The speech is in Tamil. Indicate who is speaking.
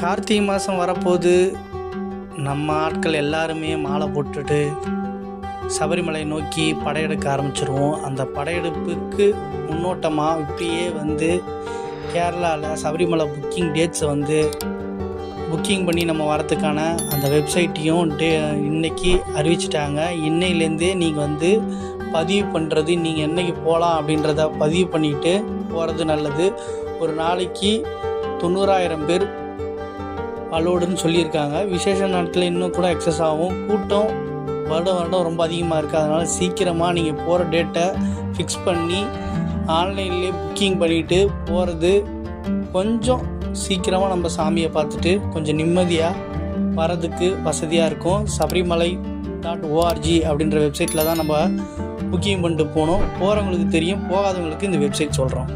Speaker 1: கார்த்திகை மாதம் வரப்போது நம்ம ஆட்கள் எல்லாருமே மாலை போட்டுட்டு சபரிமலை நோக்கி படையெடுக்க ஆரம்பிச்சிருவோம். அந்த படையெடுப்புக்கு முன்னோட்டமாக இப்படியே வந்து கேரளாவில் சபரிமலை புக்கிங் டேட்ஸை வந்து புக்கிங் பண்ணி நம்ம வரதுக்கான அந்த வெப்சைட்டையும் டே இன்னைக்கு அறிவிச்சிட்டாங்க. இன்னையிலேருந்தே நீங்கள் வந்து பதிவு பண்ணுறது நீங்கள் என்னைக்கு போகலாம் அப்படின்றத பதிவு பண்ணிக்கிட்டு போகிறது நல்லது. ஒரு நாளைக்கு தொண்ணூறாயிரம் பேர் அலோடுன்னு சொல்லியிருக்காங்க. விசேஷ நாட்களில் இன்னும் கூட எக்ஸஸ் ஆகும். கூட்டம் வருடம் வருடம் ரொம்ப அதிகமாக இருக்குது அதனால் சீக்கிரமாக நீங்கள் போகிற டேட்டை ஃபிக்ஸ் பண்ணி ஆன்லைன்லேயே புக்கிங் பண்ணிவிட்டு போகிறது கொஞ்சம் சீக்கிரமாக நம்ம சாமியை பார்த்துட்டு கொஞ்சம் நிம்மதியாக வரதுக்கு வசதியாக இருக்கும். சபரிமலை டாட் ஓஆர்ஜி அப்படின்ற வெப்சைட்டில் தான் நம்ம புக்கிங் பண்ணிட்டு போனோம் போகிறவங்களுக்கு தெரியும் போகாதவங்களுக்கு இந்த வெப்சைட் சொல்கிறோம்